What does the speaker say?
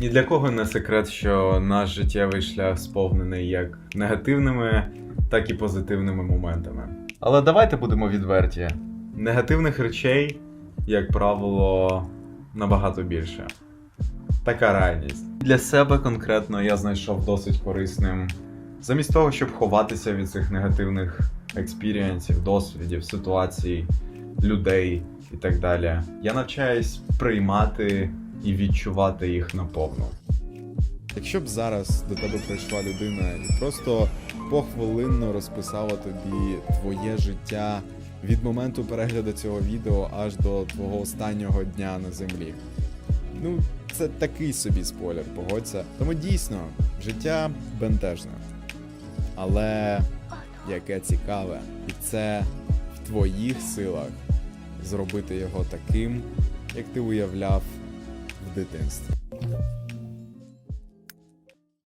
Ні для кого не секрет, що наш життєвий шлях сповнений як негативними, так і позитивними моментами. Але давайте будемо відверті. Негативних речей, як правило, набагато більше. Така реальність. Для себе конкретно я знайшов досить корисним. Замість того, щоб ховатися від цих негативних експірієнсів, досвідів, ситуацій, людей і так далі, я навчаюсь приймати і відчувати їх наповну. Якщо б зараз до тебе прийшла людина і просто похвилинно розписала тобі твоє життя від моменту перегляду цього відео аж до твого останнього дня на землі. Ну, це такий собі спойлер, погодься. Тому дійсно, життя бентежне. Але яке цікаве, і це в твоїх силах зробити його таким, як ти уявляв в дитинстві.